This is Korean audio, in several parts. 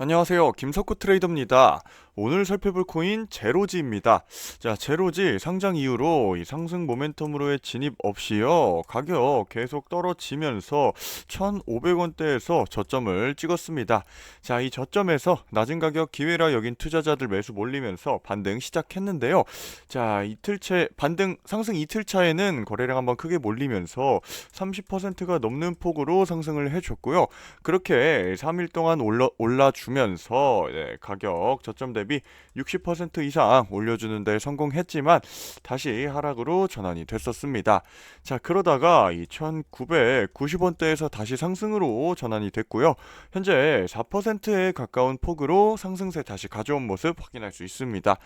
안녕하세요. 김석구 트레이더입니다. 오늘 살펴볼 코인 제로지입니다. 자, 제로지 상장 이후로 이 상승 모멘텀으로의 진입 없이요. 가격 계속 떨어지면서 1,500원대에서 저점을 찍었습니다. 자, 이 저점에서 낮은 가격 기회라 여긴 투자자들 매수 몰리면서 반등 시작했는데요. 자, 이틀째 반등 상승 이틀 차에는 거래량 한번 크게 몰리면서 30%가 넘는 폭으로 상승을 해 줬고요. 그렇게 3일 동안 올라 올라 주면서 네, 가격 저점 대비 60% 이상 올려주는 데 성공했지만 다시 하락으로 전환이 됐었습니다. 자 그러다가 2,990원대에서 다시 상승으로 전환이 됐고요. 현재 4%에 가까운 폭으로 상승세 다시 가져온 모습 확인할 수 있습니다.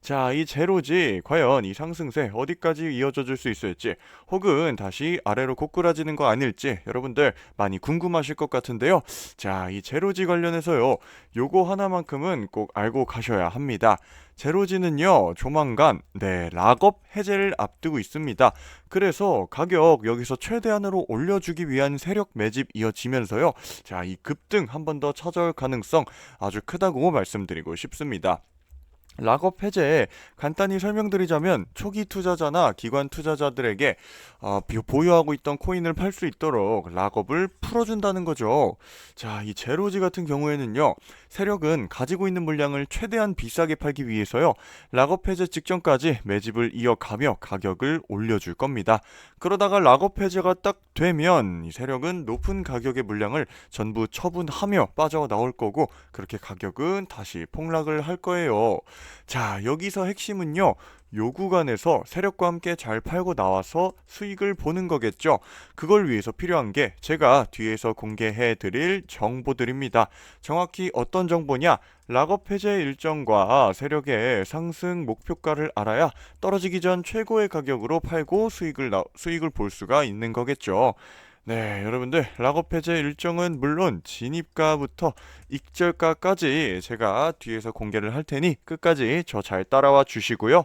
자, 이 제로지 과연 이 상승세 어디까지 이어져 줄 수 있을지 혹은 다시 아래로 고꾸라지는 거 아닐지 여러분들 많이 궁금하실 것 같은데요. 자, 이 제로지 관련해서요. 요거 하나만큼은 꼭 알고 가셔야 합니다. 제로지는요, 조만간, 네, 락업 해제를 앞두고 있습니다. 그래서 가격 여기서 최대한으로 올려주기 위한 세력 매집 이어지면서요, 자, 이 급등 한 번 더 찾아올 가능성 아주 크다고 말씀드리고 싶습니다. 락업 해제 간단히 설명드리자면 초기 투자자나 기관 투자자들에게 어, 보유하고 있던 코인을 팔 수 있도록 락업을 풀어준다는 거죠. 자, 이 제로지 같은 경우에는요, 세력은 가지고 있는 물량을 최대한 비싸게 팔기 위해서요, 락업 해제 직전까지 매집을 이어가며 가격을 올려줄 겁니다. 그러다가 락업 해제가 딱 되면 이 세력은 높은 가격의 물량을 전부 처분하며 빠져나올 거고 그렇게 가격은 다시 폭락을 할 거예요. 자, 여기서 핵심은요. 요 구간에서 세력과 함께 잘 팔고 나와서 수익을 보는 거겠죠. 그걸 위해서 필요한 게 제가 뒤에서 공개해 드릴 정보들입니다. 정확히 어떤 정보냐? 락업 해제 일정과 세력의 상승 목표가를 알아야 떨어지기 전 최고의 가격으로 팔고 수익을 나, 수익을 볼 수가 있는 거겠죠. 네, 여러분들 락업 해제 일정은 물론 진입가부터 익절가까지 제가 뒤에서 공개를 할 테니 끝까지 저 잘 따라와 주시고요.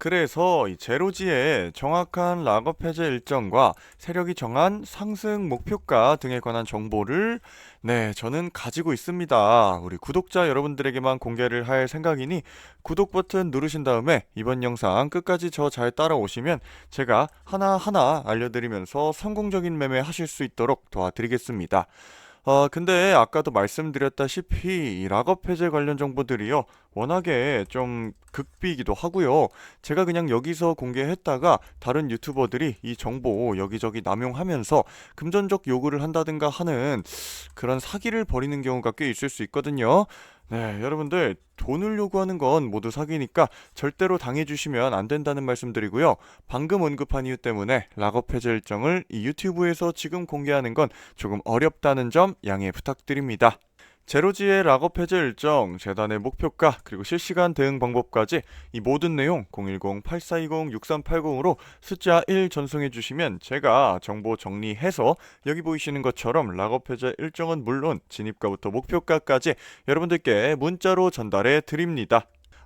그래서 이 제로지의 정확한 락업 해제 일정과 세력이 정한 상승 목표가 등에 관한 정보를 네, 저는 가지고 있습니다. 우리 구독자 여러분들에게만 공개를 할 생각이니 구독 버튼 누르신 다음에 이번 영상 끝까지 저 잘 따라오시면 제가 하나하나 알려드리면서 성공적인 매매 하실 수 있도록 도와드리겠습니다. 어, 근데 아까도 말씀드렸다시피 이 락업 해제 관련 정보들이요. 워낙에 좀 극비이기도 하고요. 제가 그냥 여기서 공개했다가 다른 유튜버들이 이 정보 여기저기 남용하면서 금전적 요구를 한다든가 하는 그런 사기를 벌이는 경우가 꽤 있을 수 있거든요. 네, 여러분들 돈을 요구하는 건 모두 사기니까 절대로 당해주시면 안 된다는 말씀드리고요. 방금 언급한 이유 때문에 락업 해제 일정을 이 유튜브에서 지금 공개하는 건 조금 어렵다는 점 양해 부탁드립니다. 제로지의 락업 해제 일정, 재단의 목표가, 그리고 실시간 대응 방법까지 이 모든 내용 010-8420-6380으로 숫자 1 전송해 주시면 제가 정보 정리해서 여기 보이시는 것처럼 락업 해제 일정은 물론 진입가부터 목표가까지 여러분들께 문자로 전달해 드립니다.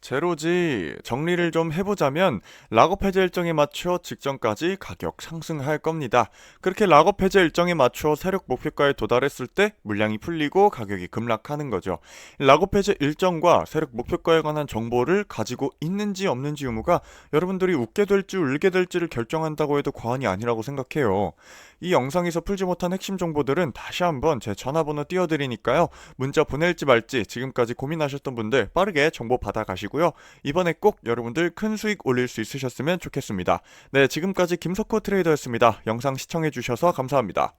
제로지 정리를 좀 해보자면 락업 해제 일정에 맞춰 직전까지 가격 상승할 겁니다. 그렇게 락업 해제 일정에 맞춰 세력 목표가에 도달했을 때 물량이 풀리고 가격이 급락하는 거죠. 락업 해제 일정과 세력 목표가에 관한 정보를 가지고 있는지 없는지 의무가 여러분들이 웃게 될지 울게 될지를 결정한다고 해도 과언이 아니라고 생각해요. 이 영상에서 풀지 못한 핵심 정보들은 다시 한번 제 전화번호 띄워드리니까요. 문자 보낼지 말지 지금까지 고민하셨던 분들 빠르게 정보 받아가시고요. 이번에 꼭 여러분들 큰 수익 올릴 수 있으셨으면 좋겠습니다. 네, 지금까지 김석호 트레이더였습니다. 영상 시청해주셔서 감사합니다.